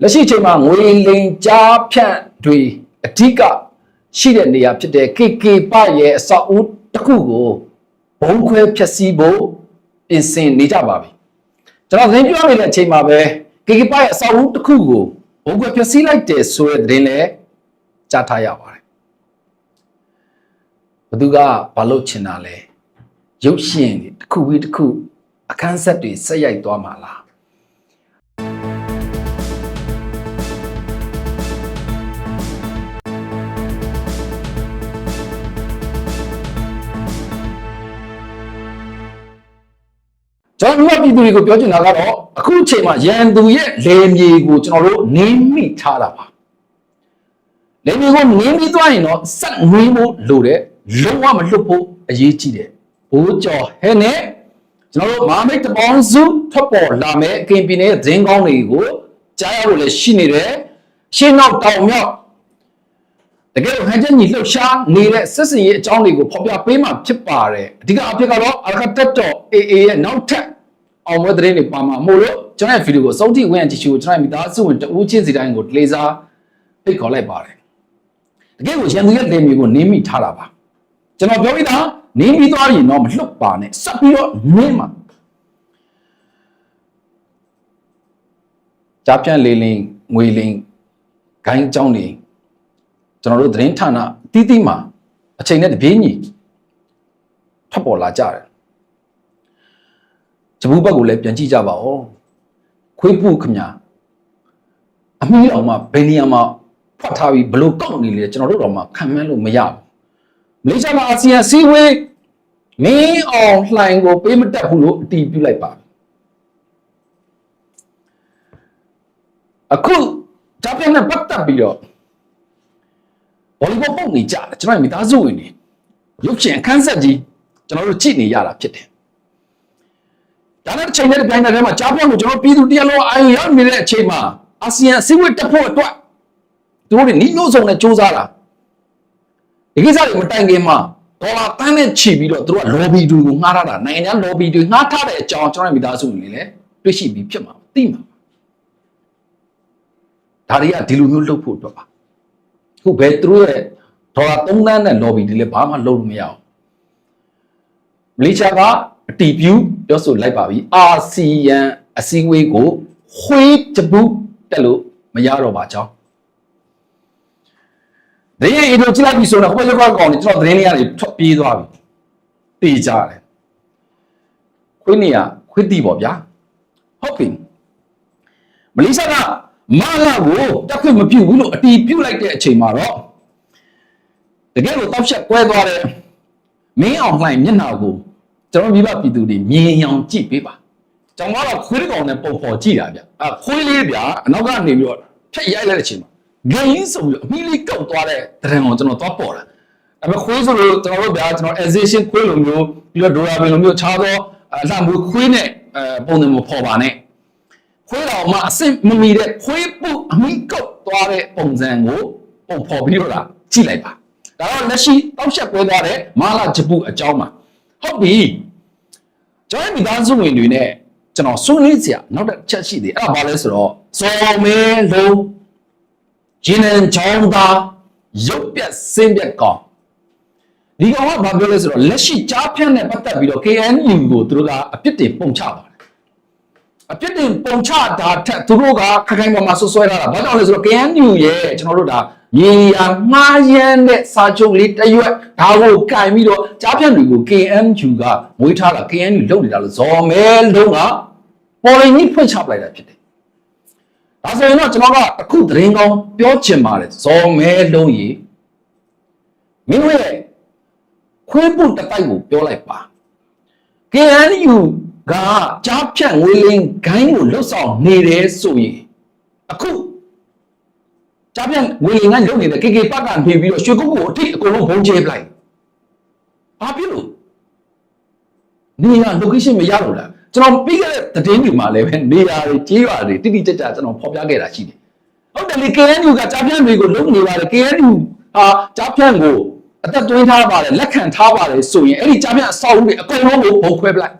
လက်ရှိအချိန်မှာငွေလိမ်ကြားဖြန့်တွေအဓိကရှိတဲ့နေရာဖြစ်တဲ့ KK ပရဲ့အဆောက်အဦတစ်ခုကိုဘုံခွဲဖျက်ဆီးဖို့ပြင်ဆင်နေကြပါပြီကျွန်တော်သတင်းပြောနေတဲ့အချိန်မှာပဲ KK ပရဲ့အဆောက်အဦတစ်ခုကိုဘုံခွဲဖျက်ဆီးလိုက်တယ်ဆိုတဲ့သတင်းလည်းကြားထားရပါတယ်ဘသူကဘာလို့ချင်တာလဲရုပ်ရှင်တွေတစ်ခုပြီးတစ်ခုအခန်းဆက်တွေဆက်ရိုက်သွားမှာလား ကျွန်တော်တို့ပြည်သူတွေကိုပြောချင်တာကတော့အခုအချိန်မှာရန်သူရဲ့လေမြေကိုကျွန်တော်တို့နင်းမိထားတာပါလေမြေကိုနင်းပြီးသွားရင်တော့စက်ငွေးဖို့လိုတယ်လုံးဝမလွတ်ဖို့အရေးကြီးတယ်ဘိုးကျော်ဟဲ့နဲ့ကျွန်တော်တို့မာမိတ်တပေါင်းစုထွက်ပေါ်လာမဲ့အကင်ပြည်နယ်ရဲ့ဇင်းကောင်းတွေကိုကြားရဖို့လည်းရှိနေတယ်ရှင်းနောက်တောင်မြောက် တကယ်လို့ဟန်ချက်ညီလှုပ်ရှားနေတဲ့စစ်စင်ရေးအကြောင်းတွေကိုဖော်ပြပေးမှဖြစ်ပါတယ်အဓိကအဖြစ်ကတော့အရကတက်တော် AA ရဲ့နောက်ထပ်အောင်ပွဲသတင်းတွေပါမှာမို့လို့ကျွန်တော်ရဲ့ဗီဒီယိုကိုစောင့်ကြည့်ဝင်ကြည့်ရှုကျွန်တော်ရဲ့မိသားစုဝင်တဦးချင်းစီတိုင်းကိုလေးစားဖိတ်ခေါ်လိုက်ပါတယ်တကယ်ကိုရန်သူရဲ့လေမျိုးကိုနင်းမိထားတာပါကျွန်တော်ပြောပြီးသားနင်းပြီးသွားရင်တော့မလွတ်ပါနဲ့ဆက်ပြီးတော့နင်းမှာကြားပြန့်လေးလင်းငွေလင်းဂိုင်းအကြောင်းတွေ ကျွန်တော်တို့သတင်းဌာနတီးတီးမှာအချိန်နဲ့တပြေးညီထပ်ပေါ်လာကြတယ်ဂျပူဘက်ကိုလည်းပြန်ကြည့်ကြပါဦးခွေးပုခမညာအမီးအောင်မှဘယ်နေရာမှာဖတ်ထားပြီးဘလို့ကောက်နေလဲကျွန်တော်တို့တော့မှခံမှန်းလို့မရဘူးမလေးရှားမှာအာဆီယံစီဝေးမင်းအောင်လှိုင်ကိုပေးမတက်ဘူးလို့အတီးပြုလိုက်ပါအခုဂျပန်နဲ့ပတ်သက်ပြီးတော့ ဘောလီဘောပုံနေကြတယ်ကျွန်တော်မိသားစုဝင်နေရုပ်ရှင်အခန်းဆက်ကြီးကျွန်တော်တို့ကြည့်နေရတာဖြစ်တယ်ဒါနဲ့တစ်ချိန်နဲ့တစ်ပြိုင်နက်တည်းမှာကြားပြောင်းကိုကျွန်တော်ပြည်သူတရားလုံးအာရုံရောက်နေတဲ့အချိန်မှာအာဆီယံအစည်းအဝေးတက်ဖို့အတွက်သူတို့တွေနှီးနှိုးဆောင်နဲ့စူးစမ်းတာဒီကိစ္စတွေမတိုင်ခင်မှာဒေါ်လာတန်းနဲ့ချီပြီးတော့သူတို့က lobby တွေကိုငှားထားတာနိုင်ငံခြား lobby တွေငှားထားတဲ့အကြောင်းကျွန်တော်မိသားစုဝင်တွေလည်းတွေ့ရှိပြီးဖြစ်မှာသိမှာဒါတွေကဒီလိုမျိုးလုပ်ဖို့အတွက်ပါ ခုဘယ်သူတို့ရဲ့ဒေါ်လာ3သန်းနဲ့ lobby တွေလည်းဘာမှလုပ်လို့မရအောင်မလေးရှားကအတီးပြူပြောဆိုလိုက်ပါပြီအာဆီယံအစည်းအဝေးကိုခွေးတပူတက်လို့မရတော့ပါကြောင်းဒင်းရဲ့အီလိုကြည့်လိုက်ပြီဆိုတော့ဟိုဘက်ရောက်ကောင်နေကျွန်တော်သတင်းလေးကနေထွက်ပြေးသွားပြီတေးကြတယ်ခွေးနေရခွေးတီပေါ့ဗျာဟုတ်ပြီမလေးရှားက မာလာကိုတက်ခွင့်မပြုဘူးလို့အတီးပြုတ်လိုက်တဲ့အချိန်မှာတော့တကယ်လို့တောက်ချက်ကွဲသွားတဲ့မင်းအောင်လှိုင်မျက်နှာကိုကျွန်တော်မိဘပြည်သူတွေမြင်အောင်ကြည့်ပေးပါကျွန်တော်ကတော့ခွေးကောင်နဲ့ပုံဖော်ကြည့်တာဗျအခွေးလေးဗျအနောက်ကနေပြီးတော့ဖြတ်ရိုက်လိုက်တဲ့အချိန်မှာဂိမ်းဆိုပြီးအမီလေးကောက်သွားတဲ့တရင်ကိုကျွန်တော်သွားပေါ်တာဒါပေမဲ့ခွေးဆိုလို့ကျွန်တော်တို့ဗျာကျွန်တော် exhibition ခွေးလိုမျိုးပြီးတော့ dora လိုမျိုးခြားသောအလှမှုခွေးနဲ့အဲပုံစံမဖော်ပါနဲ့ ခွေးတော်မှာအစ်မမီတဲ့ခွေးပုအမီကောက်သွားတဲ့ပုံစံကိုပုံဖော်ပြီးတော့လာကြည့်လိုက်ပါဒါတော့လက်ရှိတောက်ချက်ပွဲသွားတဲ့မာလာဂျပူအကြောင်းမှာဟုတ်ပြီကျွန်တော်မိသားစုဝင်တွေနဲ့ကျွန်တော်ဆွေးနွေးစရာနောက်တစ်ချက်ရှိသေးတယ်အဲ့ဒါဘာလဲဆိုတော့စော်မဲလုံးဂျင်းန်ချောင်းသားရုပ်ပြက်စင်းပြက်ကောင်ဒီကောင်ကဘာပြောလဲဆိုတော့လက်ရှိကြားဖြတ်နဲ့ပတ်သက်ပြီးတော့ KNU ကိုသူတို့ကအပြစ်တင်ပုံချပါတယ် အပြစ်တင်ပုံချတာထက်သူတို့ကခက်ခိုင်ပေါ်မှာဆွဆွဲထားတာဘာကြောင့်လဲဆိုတော့ KNU ရဲ့ကျွန်တော်တို့ဒါရေယာငှားရမ်းတဲ့စာချုပ်လေးတရွက်ဒါကိုကင်ပြီးတော့ကြားဖြတ်တွေကို KNU ကမွေးထားတာ KNU လုပ်နေတာလို့ဇော်မဲလုံးကပေါ်ရင်ကြီးဖွင့်ချပလိုက်တာဖြစ်တယ်ဒါဆိုရင်တော့ကျွန်တော်ကအခုသတင်းကောင်းပြောချင်ပါတယ်ဇော်မဲလုံးကြီးမင်းတို့ရဲ့ခွေးပုတ်တစ်တိုက်ကိုပြောလိုက်ပါ KNU ကကြားဖြတ်ငွေလင်းဂိုင်းကိုလှုပ်ဆောင်နေတယ်ဆိုရင်အခုကြားဖြတ်ငွေလင်းကလုံနေတဲ့ KK ပတ်ကနေပြီးတော့ရွှေကုတ်ကိုအထိအကုန်လုံးဘုံကျဲပလိုက်ဘာဖြစ်လို့နေရ location မရလို့လားကျွန်တော်ပြီးခဲ့တဲ့သတင်းတွေမှာလည်းပဲနေရာတွေကြေးရွာတွေတိတိကျကျကျွန်တော်ဖော်ပြခဲ့တာရှိတယ်ဟုတ်တယ်လေ KNU ကကြားဖြတ်တွေကိုလုံနေပါတယ် KNU ဟာကြားဖြတ်ကိုအသက်သွင်းထားပါတယ်လက်ခံထားပါတယ်ဆိုရင်အဲ့ဒီကြားဖြတ်အဆောက်အဦတွေအကုန်လုံးကိုဘုံခွဲပလိုက်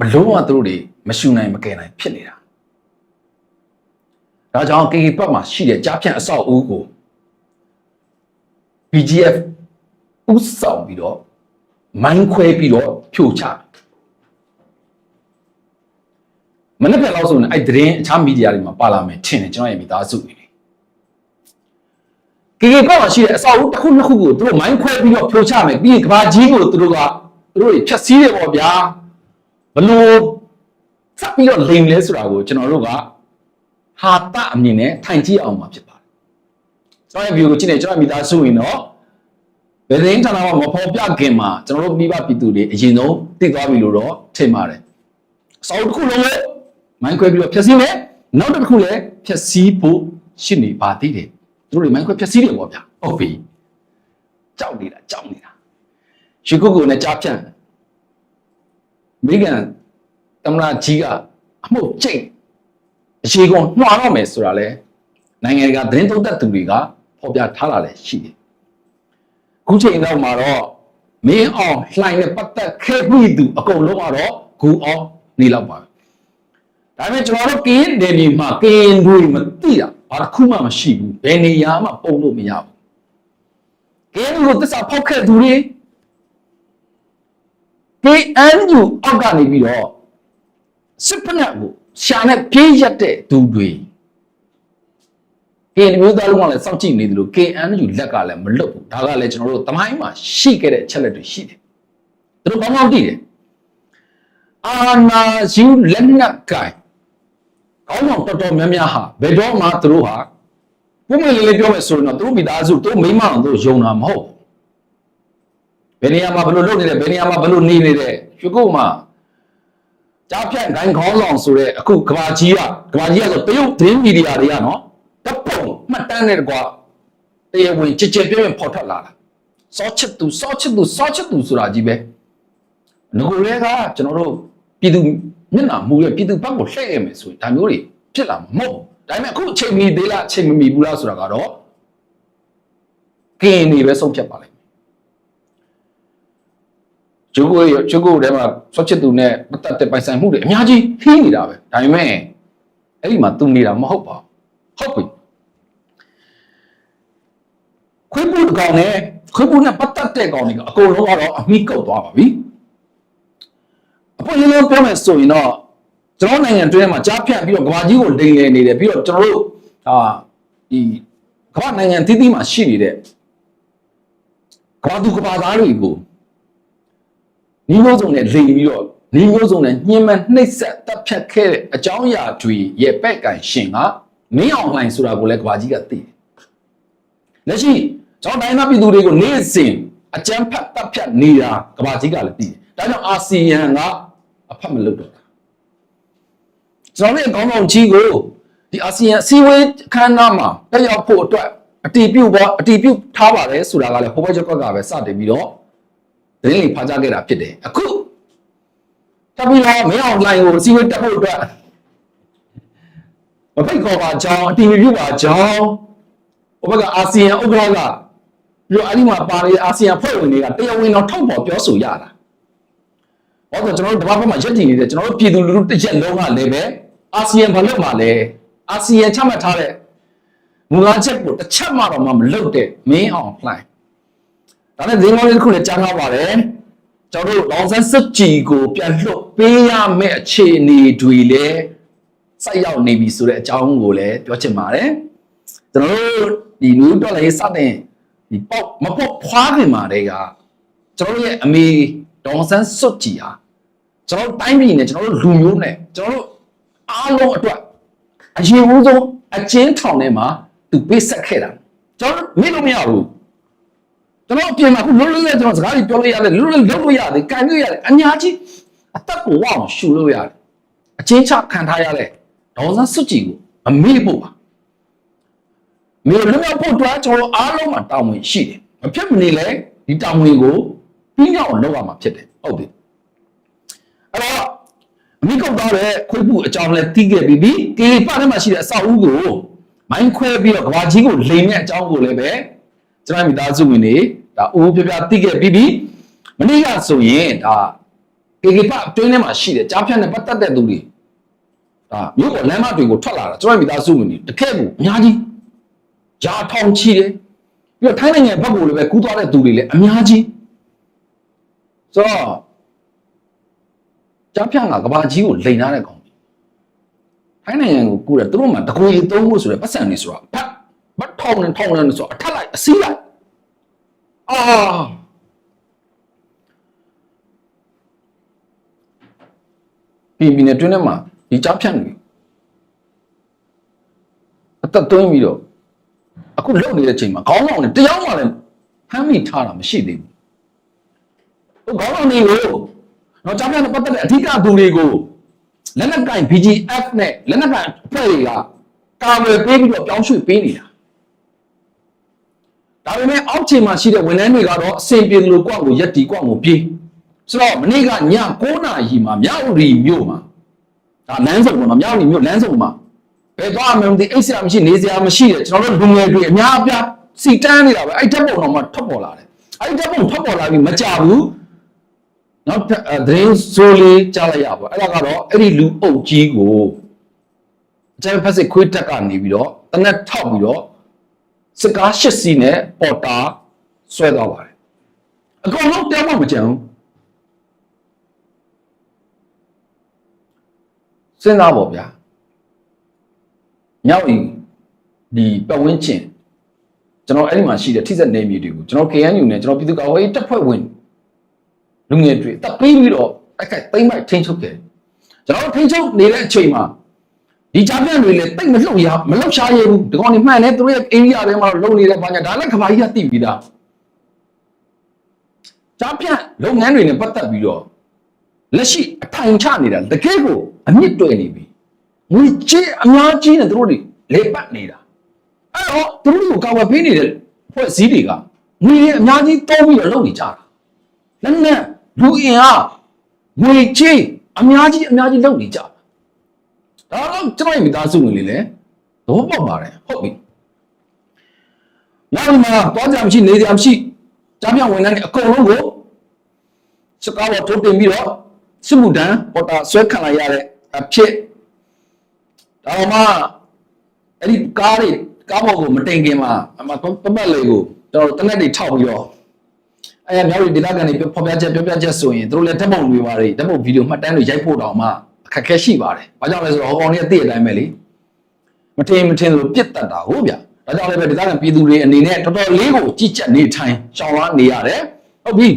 ဘလုံးဝသူတို့တွေမရှူနိုင်မကယ်နိုင်ဖြစ်နေတာဒါကြောင့် KK ဘက်မှာရှိတဲ့ကြားဖြန့်အဆောက်အဦကို BGF ဥဆောင်ပြီးတော့မိုင်းခွဲပြီးတော့ဖြိုချမနေ့ကလောက်ဆိုရင်အဲ့သတင်းအခြားမီဒီယာတွေမှာပါလာမယ်ထင်တယ်ကျွန်တော်ရဲ့မိသားစုတွေကေကေကောက်ရှိတဲ့အဆောက်အဦတစ်ခုနှစ်ခုကိုသူတို့မိုင်းခွဲပြီးတော့ဖြိုချမယ်ပြီးရင်ကဘာကြီးကိုသူတို့ကသူတို့တွေဖြတ်စည်းတယ်ပေါ့ဗျာဘ လို့စပ်ပြီးတော့လိမ်လဲဆိုတာကိုကျွန်တော်တို့ကဟာတအမြင်နဲ့ထိုင်ကြည့်အောင်မှာဖြစ်ပါတယ်ကျွန်တော်ရဲ့ view ကိုကြည့်နေကျွန်တော်မိသားစုရင်တော့ဘယ်သတင်းဌာနမှမဖော်ပြခင်မှာကျွန်တော်တို့မိဘပြည်သူတွေအရင်ဆုံးသိသွားပြီလို့တော့ထင်ပါတယ်အဆောက်အဦတစ်ခုလုံးကိုမိုင်းခွဲပြီးတော့ဖြတ်စည်းမယ်နောက်တစ်ခုလည်းဖြတ်စည်းဖို့ရှိနေပါသေးတယ်သူတို့တွေမိုင်းခွဲဖြက်စီးတယ်ပေါ့ဗျာဟုတ်ပြီကြောက်နေတာကြောက်နေတာရှီကုကုနဲ့ကြားဖြန့် မိကန်တမလာကြီးကအမှုတ်ကျိတ်အရှိကုန်နှွာတော့မယ်ဆိုတာလဲနိုင်ငံတကာသတင်းသုံးသပ်သူတွေကဖော်ပြထားတာလည်းရှိတယ်ခုချိန်တော့မှာတော့မင်းအောင်လှိုင်နဲ့ပတ်သက်ခဲ့ပြီးသူအကုန်လုံးကတော့ဂူအောင်နေတော့ပါပဲဒါပေမဲ့ကျွန်တော်တို့ကင်းတယ်ဒီမှာကင်းတွေမသိတာဘာတစ်ခုမှမရှိဘူးဘယ်နေရာမှပုံလို့မရဘူးကင်းကိုသစ္စာဖောက်ခဲ့သူတွေ KNU အောက်ကနေပြီးတော့စစ်ဖက်နဲ့ကိုရှာနဲ့ပြေးရက်တဲ့သူတွေ KNU မျိုးသားလုံးကလည်းစောင့်ကြည့်နေတယ်လို့ KNU လက်ကလည်းမလွတ်ဘူးဒါကလည်းကျွန်တော်တို့တမိုင်းမှာရှိခဲ့တဲ့အချက်လက်တွေရှိတယ်သူတို့ကောင်းကောင်းသိတယ်အာနာယူလက်နက်ကင်ကောင်းကောင်းတော်တော်များများဟာဘယ်တော့မှသူတို့ဟာပုံမှန်လေးလေးပြောမယ်ဆိုရင်တော့သူတို့မိသားစုသူတို့မိမအောင်သူတို့ယုံတာမဟုတ်ဘူး ဘယ်နေရာမှာဘယ်လိုလုပ်နေလဲဘယ်နေရာမှာဘယ်လိုနေနေလဲရွှေကုတ်မှာကြားဖြန့်ဂိုင်းခေါင်းဆောင်ဆိုတဲ့အခုကဘာကြီးကကဘာကြီးကဆိုတရုတ်သတင်းမီဒီယာတွေကနော်တပ်ပုံမှတ်တမ်းနဲ့တကွာတရားဝင်ကြည်ကြဲပြည့်ပြည့်ဖော်ထွက်လာတာစောချစ်သူစောချစ်သူစောချစ်သူဆိုတာကြီးပဲငကိုရဲကကျွန်တော်တို့ပြည်သူမျက်နှာမူရဲ့ပြည်သူဘက်ကိုလှည့်ရမယ်ဆိုရင်ဒါမျိုးတွေဖြစ်လာမှာမဟုတ်ဘူးဒါပေမဲ့အခုအချိန်မီသေးလားအချိန်မမီဘူးလားဆိုတာကတော့ကင်းနေပဲဆုံးဖြတ်ပါလိမ့် မယ်ကျုပ်ကိုကျုပ်ကိုထဲမှာစောချစ်သူနဲ့ပတ်သက်တဲ့ပိုင်ဆိုင်မှုတွေအများကြီးဟင်းနေတာပဲဒါပေမဲ့အဲ့ဒီမှာသူနေတာမဟုတ်ပါဘူးဟုတ်ပြီခွေးပူတကောင်နဲ့ခွေးပူနဲ့ပတ်သက်တဲ့ကောင်တွေကအကုန်လုံးကတော့အမိကုတ်သွားပါပြီအပေါ်ရင်လုံးပြောမယ်ဆိုရင်တော့ကျွန်တော်နိုင်ငံတွင်းမှာကြားဖြတ်ပြီးတော့ကဘာကြီးကိုလိမ်လည်နေတယ်ပြီးတော့ကျွန်တော်တို့အာဒီကမ္ဘာနိုင်ငံတည်တည်မှာရှိနေတဲ့ကဘာသူကဘာသားတွေကို ညီမျိုးစုံနဲ့လိမ်ပြီးတော့ညီမျိုးစုံနဲ့ညှဉ်းပန်းနှိပ်စက်တပ်ဖြတ်ခဲ့တဲ့အကြောင်းအရာတွေရဲ့ပဲ့ကန်ရှင်ကမင်းအောင်လှိုင်ဆိုတာကိုလည်းကဘာကြီးကသိတယ်လက်ရှိကျွန်တော်တိုင်းသားပြည်သူတွေကိုနေ့စဉ်အကြမ်းဖက်တပ်ဖြတ်နေတာကဘာကြီးကလည်းသိတယ်ဒါကြောင့်အာဆီယံကအဖတ်မလုပ်တော့တာကျွန်တော်တို့ကောင်းကောင်းကြီးကိုဒီအာဆီယံအစည်းအဝေးအခမ်းအနားမှာတက်ရောက်ဖို့အတွက်အတီးပြုတ်ပေါ်အတီးပြုတ်ထားပါတယ်ဆိုတာကလည်းဟိုဘက်ချက်ကွက်ကပဲစတင်ပြီးတော့ သတင်းလေးဖားကြခဲ့တာဖြစ်တယ်အခုတပ်ပြီးတော့မင်းအောင်လိုင်းကိုအစည်းအဝေးတက်ဖို့အတွက်မဖိတ်ခေါ်ပါကြောင်းအတီးပြုတ်ပါကြောင်းဟိုဘက်ကအာဆီယံဥက္ကဋ္ဌကပြီးတော့အဲ့ဒီမှာပါနေတဲ့အာဆီယံဖွဲ့ဝင်တွေကတရားဝင်တော့ထောက်ပေါ်ပြောဆိုရတာ။ဘာလို့ကျွန်တော်တို့တပတ်ဘက်မှာရက်တည်နေတဲ့ကျွန်တော်တို့ပြည်သူလူထုတစ်ရက်လုံးကလည်းပဲအာဆီယံဘာလို့မှလဲအာဆီယံချမှတ်ထားတဲ့မူလချက်ကိုတစ်ချက်မှတော့မှမလုပ်တဲ့မင်းအောင်လှိုင်။ ဒါနဲ့ဇင်းမောင်းလေးတစ်ခုလည်းကြားထားပါတယ်။ကျွန်တော်တို့လောင်ဆန်းစစ်ကြည်ကိုပြန်လွတ်ပေးရမယ့်အခြေအနေတွေလည်းစိုက်ရောက်နေပြီဆိုတဲ့အကြောင်းကိုလည်းပြောချင်ပါတယ်။ကျွန်တော်တို့ဒီနူးတော်လေးစတဲ့ဒီပေါက်မပေါက်ဖွားခင်မှာတည်းကကျွန်တော်တို့ရဲ့အမေဒေါန်ဆန်းစွတ်ကြည်ဟာကျွန်တော်တို့တိုင်းပြည်နဲ့ကျွန်တော်တို့လူမျိုးနဲ့ကျွန်တော်တို့အားလုံးအတွက်အရင်ဦးဆုံးအချင်းထောင်ထဲမှာသူပေးဆက်ခဲ့တာကျွန်တော်မေ့လို့မရဘူး ကျွန်တော်အပြင်မှာခုလွတ်လွတ်လပ်ကျွန်တော်စကားတွေပြောလို့ရတယ်လွတ်လွတ်လုပ်လို့ရတယ်ကန်လို့ရတယ်အများကြီးအသက်ကိုဝအောင်ရှူလို့ရတယ်အချင်းချခံထားရတဲ့ဒေါန်ဆန်းစွတ်ကြည်ကိုအမေ့ဖို့ပါမြေလွတ်မြောက်ဖို့အတွက်ကျွန်တော်အားလုံးမှာတာဝန်ရှိတယ်မဖြစ်မနေလဲဒီတာဝန်ကိုပြီးမြောက်အောင်လုပ်ရမှာဖြစ်တယ်ဟုတ်ပြီအဲ့တော့အမိကုတ်သားတဲ့ခွေးပူအကြောင်းလဲတီးခဲ့ပြီးပြီကေပထဲမှာရှိတဲ့အဆောက်အဦကိုမိုင်းခွဲပြီးတော့ကဘာကြီးကိုလိမ်တဲ့အကြောင်းကိုလည်းပဲကျွန်တော်မိသားစုဝင်တွေ ဒါအိုးပြပြတီးခဲ့ပြီးပြီမနေ့ကဆိုရင်ဒါကေကေပအတွင်းထဲမှာရှိတယ်ကြားဖြတ်နဲ့ပတ်သက်တဲ့သူတွေဒါမြို့ပေါ်လမ်းမတွေကိုထွက်လာတာကျွန်တော်မိသားစုဝင်တွေတကယ့်ကိုအများကြီးဂျာထောင်ချီတယ်ပြီးတော့ထိုင်းနိုင်ငံဘက်ကိုလည်းပဲကူးသွားတဲ့သူတွေလည်းအများကြီးဆိုတော့ကြားဖြတ်ကကဘာကြီးကိုလိန်ထားတဲ့ကောင်ထိုင်းနိုင်ငံကိုကူးတယ်သူတို့မှတကူရီသုံးဖို့ဆိုတဲ့ပတ်စံနေဆိုတာဘတ်ဘတ်ထောင်နဲ့ထောင်နဲ့ဆိုတော့အထက်လိုက်အစီးလိုက် အာပြည်ပြည်နဲ့တွင်းထဲမှာဒီကြားဖြတ်နေအသက်သွင်းပြီးတော့အခုလုံနေတဲ့အချိန်မှာခေါင်းဆောင်တွေတရားမှလည်းဖမ်းမိထားတာမရှိသေးဘူးဟိုခေါင်းဆောင်တွေကိုတော့ကြားဖြတ်နဲ့ပတ်သက်တဲ့အဓိကသူတွေကိုလက်နက်ကင် BGF နဲ့လက်နက်ကင်အဖွဲ့တွေကကာဝယ်ပေးပြီးတော့ပြောင်းရွှေ့ပေးနေတာ ဒါပေမဲ့အောက်ခြေမှာရှိတဲ့ဝန်ထမ်းတွေကတော့အစင်ပြေလို့ကွက်ကိုရက်တီကွက်ကိုပြေးဆိုတော့မနေ့ကည9နာရီမှာမြောက်ရီမြို့မှာဒါလမ်းစုံပေါ့နော်မြောက်ရီမြို့လမ်းစုံမှာဘယ်သွားမှမသိအိတ်ဆရာမရှိနေဆရာမရှိတဲ့ကျွန်တော်တို့လူငယ်တွေအများအပြားစီတန်းနေတာပဲအဲ့တက်ပုံတော့မှထွက်ပေါ်လာတယ်အဲ့တက်ပုံထွက်ပေါ်လာပြီးမကြဘူးနောက်ထပ်အဲသတင်းဆိုလေးကြားလိုက်ရပါအဲ့ဒါကတော့အဲ့ဒီလူအုပ်ကြီးကိုအကျဉ်းဖက်စစ်ခွေးတက်ကနေပြီးတော့တနက်ထောက်ပြီးတော့ စစ်ကားရှစ်စီးနဲ့ပေါ်တာဆွဲသွားပါတယ်အကောင်လုံးတောင်းမှမကြံဘူးစဉ်းစားပါဗျာမြောက်ဤဒီပတ်ဝန်းကျင်ကျွန်တော်အဲ့ဒီမှာရှိတဲ့ထိစက်နေမြေတွေကိုကျွန်တော် KNU နဲ့ကျွန်တော်ပြည်သူ့ကာကွယ်ရေးတပ်ဖွဲ့ဝင်လူငယ်တွေတပ်ပေးပြီးတော့အဲ့ကတိမ့်မိုက်ထိန်းချုပ်ခဲ့ကျွန်တော်ထိန်းချုပ်နေတဲ့အချိန်မှာ ဒီကြားပြန့်တွေလည်းတိတ်မလှုပ်ရမလှုပ်ရှားရဘူးဒီကောင်တွေမှန်တယ်သူတို့ရဲ့ area ထဲမှာလုံနေတဲ့ဘာညာဒါလည်းကဘာကြီးကသိပြီးသားကြားပြန့်လုပ်ငန်းတွေနဲ့ပတ်သက်ပြီးတော့လက်ရှိအထိုင်ချနေတာတကယ်ကိုအမြင့်တွယ်နေပြီငွေကြီးအများကြီးနဲ့သူတို့တွေလေပတ်နေတာအဲ့တော့သူတို့ကိုကာဝယ်ပေးနေတဲ့ဖွဲ့စည်းတွေကငွေတွေအများကြီးတောင်းပြီးတော့လုပ်နေကြတာလက်နဲ့လူအင်အားငွေကြီးအများကြီးအများကြီးလုပ်နေကြတာ ဒါတော့ကျွန်တော်ရဲ့မိသားစုဝင်လေးလည်းသဘောပေါက်ပါတယ်ဟုတ်ပြီနောက်မှာတော့ကြမရှိနေကြမရှိကြားပြဝင်တဲ့အကုန်လုံးကိုစကားပေါ်ထုတ်တင်ပြီးတော့စစ်မှုတန်းပေါ်တာဆွဲခံလိုက်ရတဲ့အဖြစ်ဒါမှအဲ့ဒီကားတွေကားပေါ်ကိုမတင်ခင်မှာအမပပတ်လေးကိုကျွန်တော်တနက်တွေထောက်ပြီးတော့အဲ့ရမြောက်ရီဒေတာကန်တွေဖော်ပြချက်ပြောပြချက်ဆိုရင်တို့လည်းဓာတ်ပုံတွေပါတွေဓာတ်ပုံဗီဒီယိုမှတ်တမ်းတွေရိုက်ဖို့တောင်မှအခ က်အခဲရှိပါတယ်။ဘာကြောင့်လဲဆိုတော့ဟောကောင်လေးအသိအတိုင်းပဲလေ။မထင်မထင်လို့ပြစ်တတ်တာဟုတ်ဗျာ။ဒါကြောင့်လည်းပဲဒေသခံပြည်သူတွေအနေနဲ့တော်တော်လေးကိုကြည်ကြက်နေထိုင်ရှောင်လာနေရတယ်။ဟုတ်ပြီ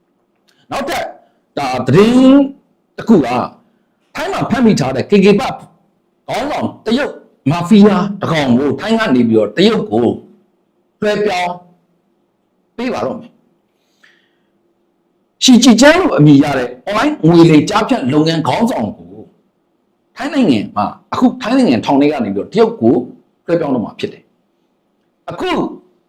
။နောက်ထပ်ဒါသတင်းတစ်ခုကထိုင်းမှာဖမ်းမိထားတဲ့ KK ပခေါင်းဆောင်တရုတ်မာဖီးယားတကောင်ကိုထိုင်းကနေပြီးတော့တရုတ်ကိုလွှဲပြောင်းပေးပါတော့မယ်ရှီကြည်ကျန်းလို့အမည်ရတဲ့ online ငွေလေကြားဖြတ်လုပ်ငန်းခေါင်းဆောင်ကို ထိုင်းနိုင်ငံမှာအခုထိုင်းနိုင်ငံထောင်ထဲကနေပြီးတော့တရုတ်ကိုလွှဲပြောင်းတော့မှာဖြစ်တယ်အခု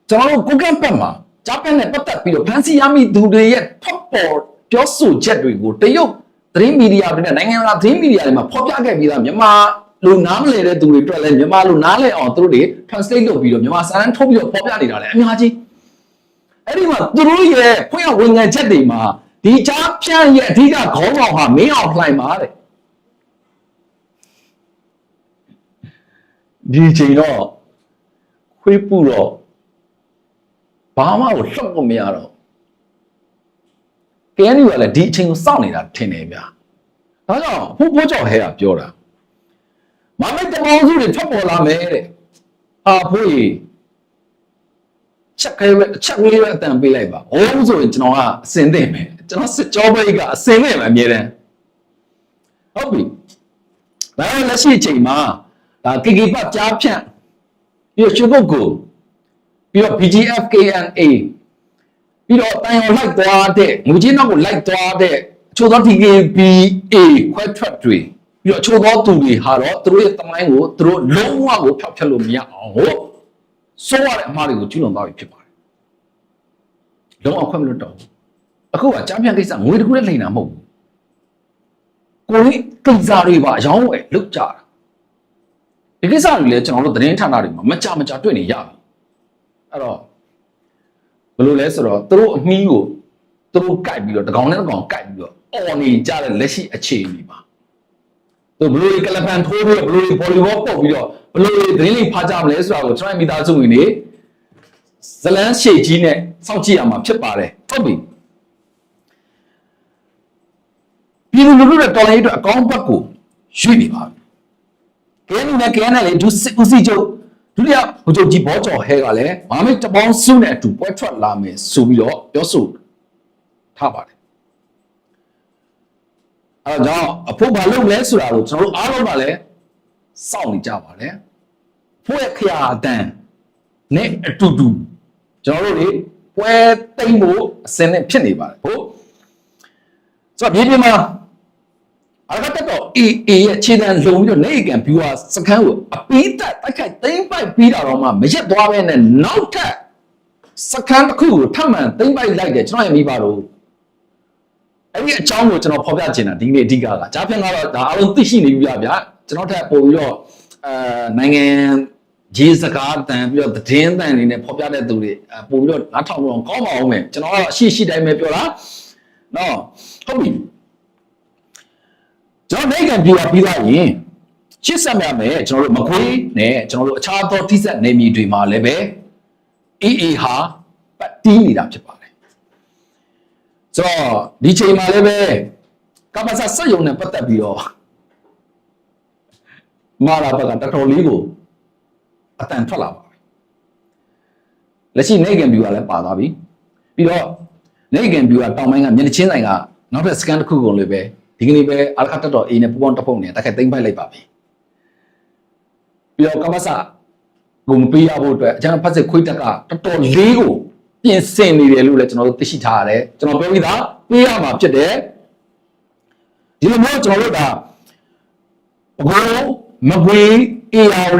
ကျွန်တော်တို့ကိုကန့်ပတ်မှာကြားဖြတ်နဲ့ပတ်သက်ပြီးတော့ဖန်စီရမိသူတွေရဲ့ top ပေါ်ပြောဆိုချက်တွေကိုတရုတ်သတင်းမီဒီယာတွေနဲ့နိုင်ငံတကာသတင်းမီဒီယာတွေမှာဖော်ပြခဲ့ပြီးသားမြန်မာလူနားမလည်တဲ့သူတွေအတွက်လည်းမြန်မာလူနားလည်အောင်သူတို့တွေ translate လုပ်ပြီးတော့မြန်မာစာတန်းထုတ်ပြီးတော့ဖော်ပြနေတာလည်းအများကြီးအဲ့ဒီမှာသူတို့ရဲ့ဖွင့်ရဝင်ငန်းချက်တွေမှာဒီကြားဖြန့်ရဲ့အဓိကခေါင်းဆောင်ဟာမင်းအောင်လှိုင်ပါတဲ့ ဒီချိန်တော့ခွေးပူတော့ဘာမှကိုလှုပ်လို့မရတော့ KNU ကလည်းဒီအချိန်ကိုစောင့်နေတာထင်တယ်ဗျာ။ဒါကြောင့်ဟိုဘောကြောင့်ဟဲကပြောတာမမိုက်တမောင်စုတွေထွက်ပေါ်လာမယ်တဲ့။အာဖိုးကြီးချက်ခဲပဲချက်လေးပဲအတန်ပေးလိုက်ပါ။ဟောဆိုရင်ကျွန်တော်ကအစင်သိမ့်မယ်။ကျွန်တော်စစ်ကြောဘိတ်ကအစင်သိမ့်မယ်အမြဲတမ်း။ဟုတ်ပြီ။ဒါကလက်ရှိအချိန်မှာ ဒါ KK ပတ်ကြားဖြန့်ပြီးတော့ရွှေကုတ်ကိုပြီးတော့ BGFKNA ပြီးတော့တိုင်အောင်လိုက်သွားတဲ့ငွေချင်းနောက်ကိုလိုက်သွားတဲ့ချိုးသော TKBA ခွဲထွက်တွေပြီးတော့ချိုးသောသူတွေဟာတော့သူတို့ရဲ့တမိုင်းကိုသူတို့လုံးဝကိုဖျောက်ဖျက်လို့မရအောင်ဟုတ်စိုးရတဲ့အမှားတွေကိုကျူးလွန်သွားပြီဖြစ်ပါတယ်လုံးဝခွင့်မလွတ်တော့ဘူးအခုကကြားပြန်ကိစ္စငွေတစ်ခုနဲ့လိန်တာမဟုတ်ဘူးကိုယ်ကိစ္စတွေပါအယောင်းဝယ်လုတ်ကြတာ ဒီကိစ္စတွေလည်းကျွန်တော်တို့သတင်းဌာနတွေမှာမကြမကြတွေ့နေရပြီအဲ့တော့ဘယ်လိုလဲဆိုတော့သူတို့အမီးကိုသူတို့ကြိုက်ပြီးတော့တကောင်နဲ့တကောင်ကြိုက်ပြီးတော့အအော်နေကြတဲ့လက်ရှိအခြေအနေပါသူဘလို့ကလပန်ထိုးပြီးဘလို့ဘောလီဘောပုတ်ပြီးတော့ဘလို့ဒင်းလေးဖားကြမလဲဆိုတာကိုကျွန်တော်မိသားစုဝင်နေဇလန်းရှေ့ကြီးနဲ့စောင့်ကြည့်ရမှာဖြစ်ပါတယ်ဟုတ်ပြီပြည်သူလူထုရဲ့တော်လှန်ရေးအတွက်အကောင်းဘက်ကိုရွေ့နေပါပြီ ကဲနေနဲ့ကဲနဲ့လေဒုစစ်ဦးစီးချုပ်ဒုတိယဗိုလ်ချုပ်ကြီးဘောကျော်ဟဲကလည်းမဟာမိတ်တပေါင်းစုနဲ့အတူပွဲထွက်လာမယ်ဆိုပြီးတော့ပြောဆိုထားပါတယ်အဲဒါကြောင့်အဖို့ဘာလုပ်လဲဆိုတာကိုကျွန်တော်တို့အားလုံးကလည်းစောင့်နေကြပါလေဖို့ရဲ့ခရာအတန်နဲ့အတူတူကျွန်တော်တို့တွေပွဲတိမ့်ဖို့အစင်းနဲ့ဖြစ်နေပါတယ်ဟုတ်ဆိုတော့မြေပြင်မှာ အရကတက်တော့ AA ရဲ့ခြေတံလုံပြီးတော့နေကန်ဗျူဟာစခန်းကိုအပီးတက်တိုက်ခိုက်သိမ့်ပိုက်ပြီးတာတော့မှမရက်သွားပဲနဲ့နောက်ထပ်စခန်းတစ်ခုကိုထပ်မံသိမ့်ပိုက်လိုက်တယ်ကျွန်တော်ရဲ့မိဘတို့အဲ့ဒီအကြောင်းကိုကျွန်တော်ဖော်ပြချင်တာဒီနေ့အဓိကကဂျာဖြန်ကတော့ဒါအားလုံးသိရှိနေပြီဗျာကျွန်တော်ထပ်ပို့ပြီးတော့အဲနိုင်ငံရေးစကားတန်ပြီးတော့သတင်းတန်တွေနဲ့ဖော်ပြတဲ့သူတွေအဲပို့ပြီးတော့နားထောင်လို့ကောင်းပါအောင်မယ်ကျွန်တော်ကတော့အရှိရှိတိုင်းပဲပြောတာနော်ဟုတ်ပြီ ကျွန်တော်နိုင်ငံပြည်ပြီးသွားရင်ချစ်ဆက်မြမယ်ကျွန်တော်တို့မခွေးနဲ့ကျွန်တော်တို့အခြားသောထိစက်နေမြေတွေမှာလည်းပဲအေးအေးဟာပတ်တီးနေတာဖြစ်ပါတယ်ဆိုတော့ဒီချိန်မှာလည်းပဲကပ္ပစစက်ယုံနဲ့ပတ်သက်ပြီးတော့မာလာဘက်ကတော်တော်လေးကိုအတန်ထွက်လာပါပြီလက်ရှိနေကန်ဗျူကလည်းပါသွားပြီပြီးတော့နေကန်ဗျူကတောင်ပိုင်းကမျက်နှာချင်းဆိုင်ကနောက်ထပ်စကန်တစ်ခုကုန်လည်းပဲ ဒီကနေ့ပဲအာခတ်တက်တော် A နဲ့ပူပေါင်းတက်ဖို့နေတက်ခိုက်သိမ့်ပိုက်လိုက်ပါပြီပြီးတော့ကမ္ဘာစာဂုံပေးရဖို့အတွက်အကျန်းဖတ်စစ်ခွေးတက်ကတော်တော်လေးကိုပြင်ဆင်နေတယ်လို့လည်းကျွန်တော်တို့သိရှိထားရတယ်ကျွန်တော်ပြောပြီးသားပေးရမှာဖြစ်တယ်ဒီလိုမျိုးကျွန်တော်တို့ဒါဘုံမကွေး AR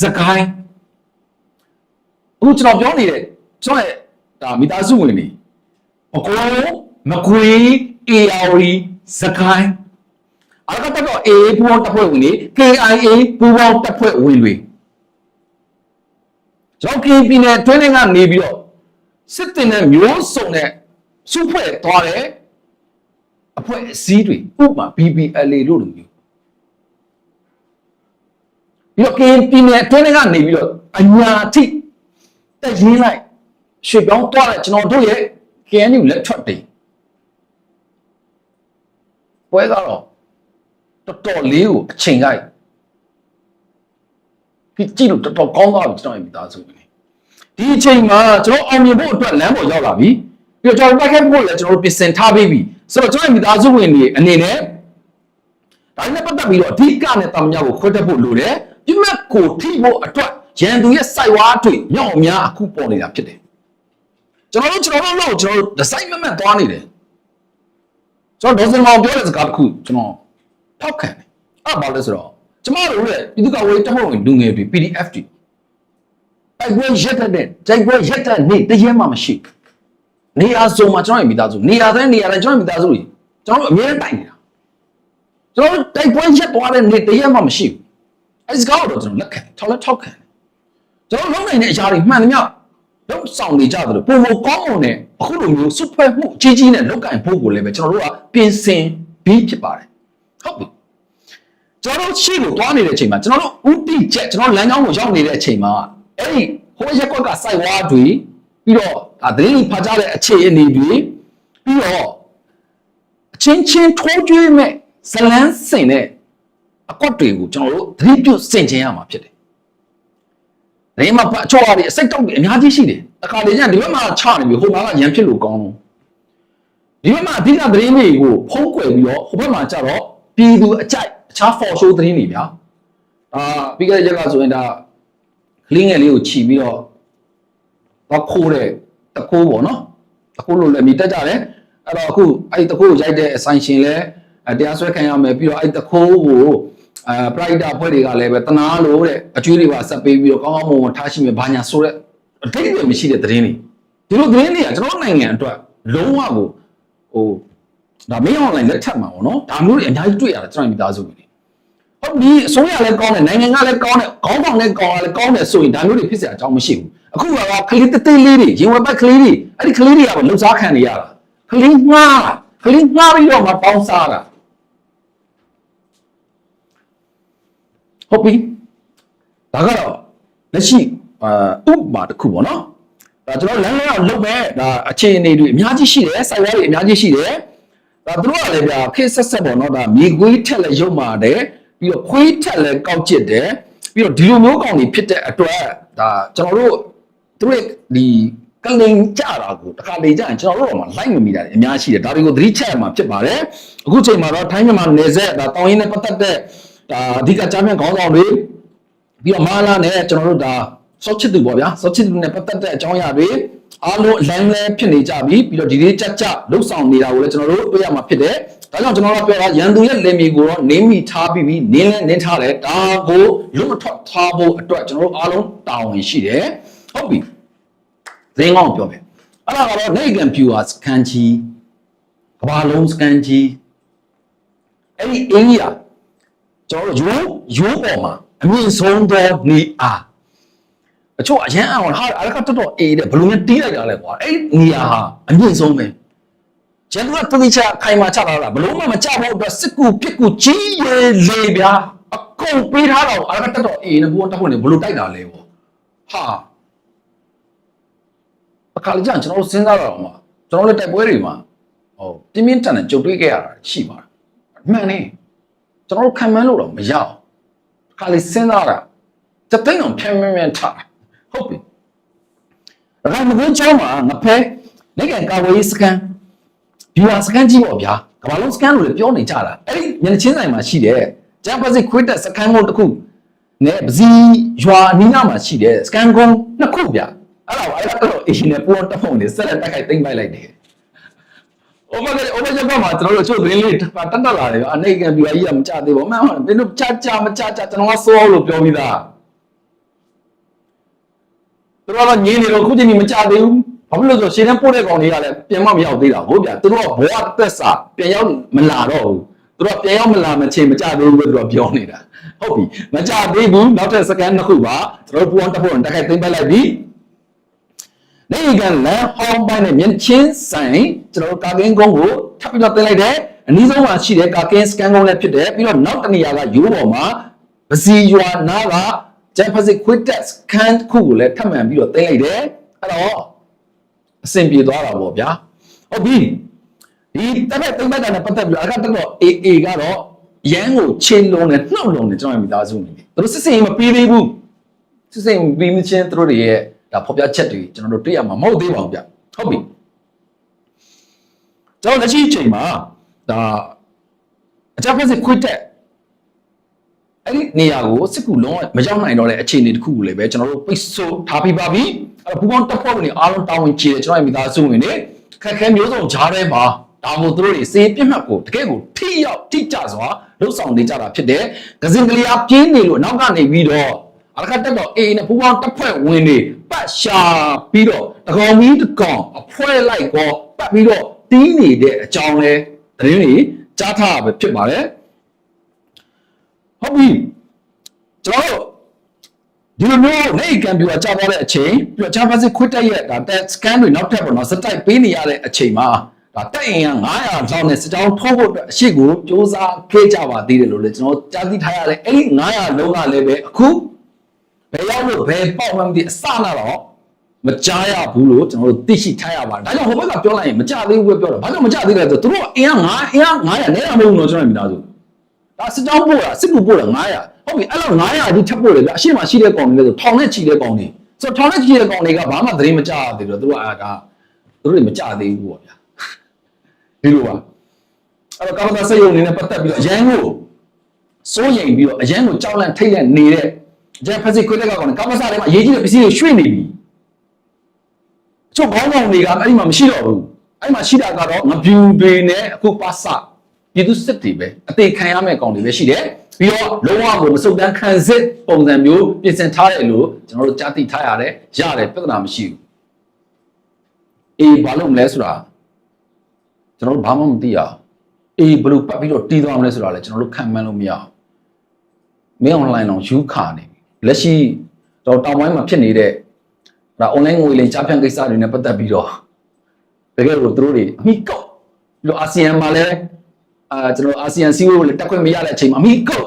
စကိုင်းအခုကျွန်တော်ပြောနေတဲ့ကျွန်တော်ရဲ့ဒါမိသားစုဝင်တွေဘကုံမကွေး AR စကိုင်းအရကတက်တော့ AA ပူပေါင်းတပ်ဖွဲ့ဝင်တွေ KIA ပူပေါင်းတပ်ဖွဲ့ဝင်တွေကျွန်တော် KP နဲ့တွင်းနေကနေပြီးတော့စစ်တင်တဲ့မျိုးစုံနဲ့စုဖွဲ့သွားတယ်အဖွဲ့အစည်းတွေဥပမာ BBLA လို့လိုမျိုးပြီးတော့ KP နဲ့တွင်းနေကနေပြီးတော့အညာထိတက်ရင်းလိုက်ရွှေပြောင်းသွားတဲ့ကျွန်တော်တို့ရဲ့ KNU လက်ထွက်တယ် ပွဲကတော့တော်တော်လေးကိုအချိန်ကိုက်ဒီကြည့်လို့တော်တော်ကောင်းသွားပြီကျွန်တော်ရဲ့မိသားစုတွေဒီအချိန်မှာကျွန်တော်အောင်မြင်ဖို့အတွက်လမ်းပေါ်ရောက်လာပြီပြီးတော့ကျွန်တော်တိုက်ခိုက်ဖို့လည်းကျွန်တော်တို့ပြင်ဆင်ထားပြီးပြီဆိုတော့ကျွန်တော်ရဲ့မိသားစုဝင်တွေအနေနဲ့ဒါနဲ့ပတ်သက်ပြီးတော့အဓိကနဲ့တာမညာကိုခွဲတက်ဖို့လိုတယ်ပြမတ်ကိုထိဖို့အတွက်ရန်သူရဲ့စိုက်ဝါးတွေညောင်များအခုပေါ်နေတာဖြစ်တယ်ကျွန်တော်တို့ကျွန်တော်တို့လို့ကျွန်တော်တို့ဒီဇိုင်းမမတ်သွားနေတယ် ကျွန်တော်ဒေါ်စင်မောင်ပြောတဲ့စကားတစ်ခုကျွန်တော်ထောက်ခံတယ်အဲ့ဘာလဲဆိုတော့ကျမတို့ရဲ့ပြည်သူ့ကဝေးတပ်ဖွဲ့ဝင်လူငယ်တွေ PDF တွေတိုက်ပွဲရက်တဲ့တိုက်ပွဲရက်တဲ့နေ့တရက်မှမရှိနေရာစုံမှာကျွန်တော်ရဲ့မိသားစုနေရာတိုင်းနေရာတိုင်းကျွန်တော်မိသားစုတွေကျွန်တော်တို့အမြဲတမ်းတိုက်နေတာကျွန်တော်တိုက်ပွဲရက်သွားတဲ့နေ့တရက်မှမရှိဘူးအဲ့ဒီစကားတော့ကျွန်တော်လက်ခံထောက်လက်ထောက်ခံကျွန်တော်လုံးနိုင်တဲ့အရာတွေမှန်သမျှ လုံးဆောင်နေကြတယ်လို့ပုံမကောင်းအောင်နဲ့အခုလိုမျိုးစုဖွဲ့မှုကြီးကြီးနဲ့လောက်ကင်ဖို့ကိုလည်းပဲကျွန်တော်တို့ကပြင်ဆင်ပြီးဖြစ်ပါတယ်ဟုတ်ပြီကျွန်တော်တို့ရှေ့ကိုသွားနေတဲ့အချိန်မှာကျွန်တော်တို့ဥတီချက်ကျွန်တော်လမ်းကြောင်းကိုရောက်နေတဲ့အချိန်မှာအဲ့ဒီဟိုရက်ကွက်ကစိုက်ဝါးတွေပြီးတော့ဒါသတင်းဖားကြတဲ့အခြေအနေတွေပြီးတော့အချင်းချင်းထိုးကျွေးမဲ့ဇလန်းစင်တဲ့အကွက်တွေကိုကျွန်တော်တို့သတိပြုစင်ကျင်ရမှာဖြစ်တယ်။ ဒါမှအချော်အရီအစိတ်တောက်တွေအများကြီးရှိတယ်။အခါတည်းကျဒီဘက်မှာချနေပြီဟိုဘက်ကရန်ဖြစ်လို့ကောင်းတော့ဒီဘက်မှာအဓိကသတင်းတွေကိုဖုံးကွယ်ပြီးတော့ဟိုဘက်မှာကျတော့ပြည်သူအကြိုက်အခြား for show သတင်းတွေဗျာ။အာပြီးခဲ့တဲ့ရက်ကဆိုရင်ဒါကလင်းငယ်လေးကိုခြီပြီးတော့တော့ခိုးတဲ့တကိုးပေါ့နော်။တကိုးလို့လည်းမိတက်ကြတယ်။အဲ့တော့အခုအဲ့ဒီတကိုးကိုရိုက်တဲ့အဆိုင်ရှင်လည်းတရားစွဲခံရမယ်ပြီးတော့အဲ့တကိုးကို အဲပရိုက်တာဖွဲ့တွေကလည်းပဲတနာလို့တဲ့အကျွေးတွေပါဆက်ပေးပြီးတော့ကောင်းကောင်းမွန်မွန်ထားရှိမယ်ဘာညာဆိုတဲ့အတိတ်တွေမရှိတဲ့သတင်းတွေဒီလိုသတင်းတွေကကျွန်တော်နိုင်ငံအတွက်လုံးဝကိုဟိုဒါမင်း online လက်ထပ်မှာပေါ့နော်ဒါမျိုးတွေအများကြီးတွေ့ရတာကျွန်တော်မိသားစုတွေဟုတ်ဒီအစိုးရလည်းကောင်းတယ်နိုင်ငံကလည်းကောင်းတယ်ခေါင်းဆောင်လည်းကောင်းတယ်ကောင်းတယ်ဆိုရင်ဒါမျိုးတွေဖြစ်စရာအကြောင်းမရှိဘူးအခုကတော့ကလေးတသေးလေးတွေရင်ဝက်ပတ်ကလေးတွေအဲ့ဒီကလေးတွေကပဲလှုပ်ရှားခံနေရတာကလေးငှားကလေးငှားပြီးတော့မှပေါင်းစားတာ ဟုတ်ပြီဒါကတော့လက်ရှိအာဥပမာတစ်ခုပေါ့နော်ဒါကျွန်တော်လမ်းလမ်းအောင်လုပ်မဲ့ဒါအခြေအနေတွေအများကြီးရှိတယ်စိုက်ဝါးတွေအများကြီးရှိတယ်ဒါသူတို့ကလည်းဗျာခေတ်ဆက်ဆက်ပေါ့နော်ဒါမြေခွေးထက်လည်းရုပ်မာတယ်ပြီးတော့ခွေးထက်လည်းကောက်ကျစ်တယ်ပြီးတော့ဒီလိုမျိုးကောင်တွေဖြစ်တဲ့အတွက်ဒါကျွန်တော်တို့သူတို့ရဲ့ဒီကလင်ကြတာကိုတခါလေကြရင်ကျွန်တော်တို့တော့မှလိုက်မမိတာတွေအများရှိတယ်ဒါတွေကိုသတိချက်ရမှာဖြစ်ပါတယ်အခုချိန်မှာတော့ထိုင်းမြန်မာနယ်စပ်ဒါတောင်ရင်းနဲ့ပတ်သက်တဲ့ ဒါအဓိကကြားပြန်ခေါင်းဆောင်တွေပြီးတော့မာလာနဲ့ကျွန်တော်တို့ဒါစောချစ်သူပေါ့ဗျာစောချစ်သူနဲ့ပတ်သက်တဲ့အကြောင်းအရာတွေအားလုံးအလန်းလဲဖြစ်နေကြပြီပြီးတော့ဒီလေးကြကြလှုပ်ဆောင်နေတာကိုလည်းကျွန်တော်တို့တွေ့ရမှာဖြစ်တယ်ဒါကြောင့်ကျွန်တော်တို့ပြောတာရန်သူရဲ့လင်မီကိုတော့နင်းမိထားပြီးပြီးနင်းလဲနင်းထားတယ်ဒါကိုလွတ်မထွက်ထားဖို့အတွက်ကျွန်တော်တို့အားလုံးတာဝန်ရှိတယ်ဟုတ်ပြီသင်ကောင်းပြောမယ်အဲ့ဒါကတော့နေကန်ဖြူဟာစကန်ကြီးကဘာလုံးစကန်ကြီးအဲ့ဒီအင်းကြီးอ่ะ ကျွန်တော်တို့ရိုးရိုးပေါ်မှာအမြင့်ဆုံးသောနေအားအချို့အရန်အောင်ဟာအရကတော်တော်အေးတယ်ဘယ်လိုမျိုးတီးလိုက်တာလဲကွာအဲ့နေရာဟာအမြင့်ဆုံးပဲကျန်တော့တတိချခိုင်မာချလာတာဘယ်လို့မှမချဖို့အတွက်စစ်ကူပြစ်ကူကြီးရလေဗျာအကုန်ပေးထားတော့အရကတော်တော်အေးနေဘုံတက်ဖို့နေဘယ်လိုတိုက်တာလဲပေါ့ဟာအခါလေးကျရင်ကျွန်တော်တို့စဉ်းစားတော့မှာကျွန်တော်တို့တိုက်ပွဲတွေမှာဟိုပြင်းပြင်းထန်ထန်ကြုံတွေ့ခဲ့ရတာရှိပါတယ်အမှန်နဲ့ ကျွန်တော်တို့ခံမှန်းလို့တော့မရအောင်ခါလေးစဉ်းစားတာတသိန်းအောင်ဖြန်းဖြန်းဖြန်းထားတာဟုတ်ပြီဒါကမကွန်းချောင်းမှာငဖဲလက်ကန်ကာဝေးစကန်ဘီဝါစကန်ကြီးပေါ့ဗျာကမ္ဘာလုံးစကန်လို့လည်းပြောနေကြတာအဲ့ဒီမျက်နှာချင်းဆိုင်မှာရှိတယ်ဂျမ်ပါစစ်ခွေးတက်စကန်ကုန်းတစ်ခုနဲ့ပစီရွာအနီးနားမှာရှိတယ်စကန်ကုန်းနှစ်ခုဗျာအဲ့ဒါအဲ့ဒါတော့အရှင်နဲ့ပူအောင်တက်ဖို့နေဆက်လက်တက်ခိုက်သိမ့်ပိုက်လိုက်တယ်။ အိုမကအိုမဂျပန်မှာကျွန်တော်တို့ချို့သတင်းလေးတက်တက်လာတယ်အနေကန်ပြီးအကြီးကမကြသေးဘူး။မှန်ပါဘယ်လိုကြကြမကြကြကျွန်တော်ကစိုးအောင်လို့ပြောပြီးသား။သူတို့ကငင်းနေတော့ခုချိန်ကြီးမကြသေးဘူး။ဘာဖြစ်လို့လဲဆိုရှင်းတန်းပို့တဲ့ကောင်တွေကလည်းပြန်မမရောက်သေးတာဟုတ်ဗျာ။သူတို့ကဘဝတစ်သက်စာပြန်ရောက်မလာတော့ဘူး။သူတို့ကပြန်ရောက်မလာမချင်းမကြသေးဘူးလို့သူတို့ပြောနေတာ။ဟုတ်ပြီ။မကြသေးဘူးနောက်ထပ်စကန်နှစ်ခုပါကျွန်တော်ပူအောင်တက်ဖို့တက်ခိုက်သိမ့်ပိုက်လိုက်ပြီ။ နေကန်လန်ဟောင်းပိုင်းနဲ့မြင်းချင်းဆိုင်ကျွန်တော်တို့ကာကင်းကုန်းကိုထပ်ပြီးတော့တင်လိုက်တယ်အနည်းဆုံးမှာရှိတဲ့ကာကင်းစကန်ကုန်းလည်းဖြစ်တယ်ပြီးတော့နောက်တစ်နေရာကယူပေါ်မှာပစီယွာနာကဂျပစစ်ခွစ်တက်စကန်ခုကိုလည်းထပ်မံပြီးတော့တင်လိုက်တယ်အဲ့တော့အဆင်ပြေသွားတာပေါ့ဗျာဟုတ်ပြီဒီတက်တဲ့တိမ့်ပတ်တာနဲ့ပတ်သက်ပြီးတော့အခါတော့ AA ကတော့ရန်ကိုချင်းလုံးနဲ့နှောက်လုံးနဲ့ကျွန်တော်မိသားစုနေပြီသူတို့စစ်စင်ရင်မပြီးသေးဘူးစစ်စင်ပြီးမချင်းသူတို့တွေရဲ့ ဒါဖော်ပြချက်တွေကျွန်တော်တို့တွေ့ရမှာမဟုတ်သေးပါဘူးဗျဟုတ်ပြီကျွန်တော်လက်ရှိအချိန်မှာဒါအကြမ်းဖက်စစ်ခွစ်တက်အဲ့ဒီနေရာကိုစစ်ကူလုံးဝမရောက်နိုင်တော့တဲ့အခြေအနေတစ်ခုကိုလည်းပဲကျွန်တော်တို့ပိတ်ဆို့ထားပြီးပါပြီအဲ့တော့ဘူပေါင်းတပ်ဖွဲ့ဝင်တွေအားလုံးတာဝန်ကျေတယ်ကျွန်တော်ရဲ့မိသားစုဝင်တွေခက်ခဲမျိုးစုံကြားထဲမှာဒါမို့သူတို့တွေစေပြတ်မှတ်ကိုတကယ်ကိုထိရောက်ထိကြစွာလှုပ်ဆောင်နေကြတာဖြစ်တယ်။ကစင်ကလေးအားပြင်းနေလို့နောက်ကနေပြီးတော့အရကတက်တော့အေးနဲ့ပူပေါင်းတပ်ဖွဲ့ဝင်တွေ ပတ်ရှာပြီးတော့တကောင်မီးတကောင်အဖွဲလိုက်ကောပတ်ပြီးတော့တီးနေတဲ့အကြောင်းလဲသတင်းတွေကြားထားပဲဖြစ်ပါတယ်ဟုတ်ပြီကျွန်တော်တို့ဒီလိုမျိုးနေကံပြူအကြသွားတဲ့အချိန်ပြီးတော့ဂျာပါစစ်ခွတ်တက်ရဲ့ဒါတက်စကန်တွေနောက်ထပ်ပေါ့နော်စတိုက်ပေးနေရတဲ့အချိန်မှာဒါတက်ရင်က900လောက်နဲ့စတောင်းထုတ်ဖို့အတွက်အရှိကိုစ조사ခဲ့ကြပါသေးတယ်လို့လည်းကျွန်တော်ကြားသိထားရတယ်အဲ့ဒီ900လုံးကလည်းပဲအခု ဘယ်ရောက်လို့ဘယ်ပေါက်မှမသိအစနာတော့မကြားရဘူးလို့ကျွန်တော်တို့သိရှိထားရပါတယ်ဒါကြောင့်ဟိုဘက်ကပြောလိုက်ရင်မကြသေးဘူးပဲပြောတာဘာကြောင့်မကြသေးလဲဆိုတော့သူတို့အင်က9အင်က900နဲတာမဟုတ်ဘူးတော့ကျွန်တော်မိသားစုဒါစစ်ကြောင်းပို့တာစစ်ကူပို့တာ900ဟုတ်ပြီအဲ့လို900အထိထပ်ပို့တယ်ဗျအရှိမရှိတဲ့ကောင်တွေလဲဆိုထောင်နဲ့ချီတဲ့ကောင်တွေဆိုတော့ထောင်နဲ့ချီတဲ့ကောင်တွေကဘာမှသတင်းမကြရသေးတော့သူတို့အာဒါသူတို့တွေမကြသေးဘူးပေါ့ဗျာဒီလိုပါအဲ့တော့ကာမတာစက်ရုံအနေနဲ့ပတ်သက်ပြီးတော့အရန်ကိုစိုးရိမ်ပြီးတော့အရန်ကိုကြောက်လန့်ထိတ်လန့်နေတဲ့ ဂျက်ဖက်စစ်ခွေးတဲ့ကောင်ကကာမစာထဲမှာအရေးကြီးတဲ့ပစ္စည်းတွေရွှေ့နေပြီချို့ခေါင်းကောင်တွေကအဲ့ဒီမှာမရှိတော့ဘူးအဲ့မှာရှိတာကတော့ငပြူတွေနဲ့အခုပါစပြည်သူစစ်တွေပဲအသေးခံရမယ့်ကောင်တွေပဲရှိတယ်ပြီးတော့လုံးဝကိုမစုံတန်းခံစစ်ပုံစံမျိုးပြင်ဆင်ထားတယ်လို့ကျွန်တော်တို့ကြားသိထားရတယ်ရတယ်ပြဿနာမရှိဘူးအေးဘာလို့မလဲဆိုတာကျွန်တော်တို့ဘာမှမသိရအောင်အေးဘလို့ပတ်ပြီးတော့တီးသွားမလဲဆိုတာလည်းကျွန်တော်တို့ခံမှန်းလို့မရအောင်မင်း online တော့ယူခါနေပြီ လက်ရှိတော့တောင်ပိုင်းမှာဖြစ်နေတဲ့ဒါ online ငွေလိမ်ကြားဖြန့်ကိစ္စတွေနဲ့ပတ်သက်ပြီးတော့တကယ်လို့သူတို့တွေအမိကောက်ပြီးတော့အာဆီယံမှာလည်းအာကျွန်တော်အာဆီယံစီးပွားရေးကိုလည်းတက်ခွင့်မရတဲ့အချိန်မှာအမိကုတ်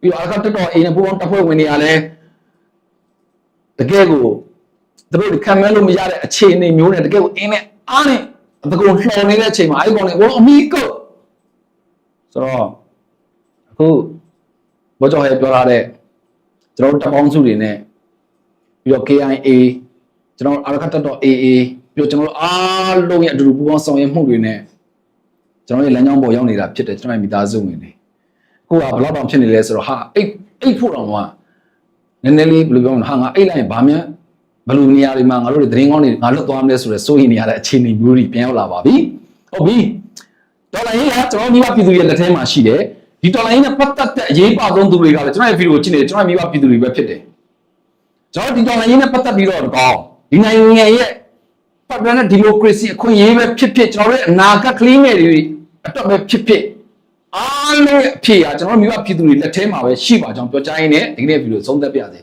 ပြီးတော့အကတက်တော်အိမ်နဲ့ပူပေါင်းတပ်ဖွဲ့ဝင်တွေကလည်းတကယ်ကိုသူတို့ခံမဲလို့မရတဲ့အခြေအနေမျိုးနဲ့တကယ်ကိုအင်းနဲ့အားနဲ့တကုံလှော်နေတဲ့အချိန်မှာအဲ့ဒီကောင်တွေကအမိကုတ်ဆိုတော့အခုဘောကြောဟဲပြောထားတဲ့ ကျွန်တော်တို့တပ်ပေါင်းစုတွေနဲ့ပြီးတော့ KIA ကျွန်တော်အာရခတ်တော် AA ပြီးတော့ကျွန်တော်တို့အားလုံးရဲ့အတူတူပူးပေါင်းဆောင်ရွက်မှုတွေနဲ့ကျွန်တော်ရဲ့လမ်းကြောင်းပေါ်ရောက်နေတာဖြစ်တယ်ကျွန်တော်ရဲ့မိသားစုဝင်တွေအခုကဘယ်လောက်တောင်ဖြစ်နေလဲဆိုတော့ဟာအိတ်အိတ်ဖို့တောင်ကနည်းနည်းလေးဘယ်လိုပြောမလဲဟာငါအိတ်လိုက်ရင်ဗာမြန်ဘယ်လိုနေရာတွေမှာငါတို့တွေသတင်းကောင်းတွေငါလွတ်သွားမလဲဆိုတော့စိုးရိမ်နေရတဲ့အခြေအနေမျိုးတွေပြန်ရောက်လာပါပြီဟုတ်ပြီဒေါ်လာရင်းကကျွန်တော်မိဘပြည်သူရဲ့လက်ထဲမှာရှိတယ် ဒီဒေါ်လာရင်းနဲ့ပတ်သက်တဲ့အရေးပါဆုံးသူတွေကလည်းကျွန်တော်ရဲ့ဗီဒီယိုကြည့်နေတယ်ကျွန်တော်ရဲ့မိဘပြည်သူတွေပဲဖြစ်တယ်ကျွန်တော်ဒီတော်လှန်ရေးနဲ့ပတ်သက်ပြီးတော့ကောင်းဒီနိုင်ငံရဲ့ပတ်သက်တဲ့ဒီမိုကရေစီအခွင့်အရေးပဲဖြစ်ဖြစ်ကျွန်တော်တို့ရဲ့အနာဂတ်ကလေးငယ်တွေအတွက်ပဲဖြစ်ဖြစ်အားလုံးရဲ့အဖြစ်အရကျွန်တော်တို့မိဘပြည်သူတွေလက်ထဲမှာပဲရှိပါကြောင်းပြောကြားရင်းနဲ့ဒီကနေ့ဗီဒီယိုဆုံးသက်ပါရစေ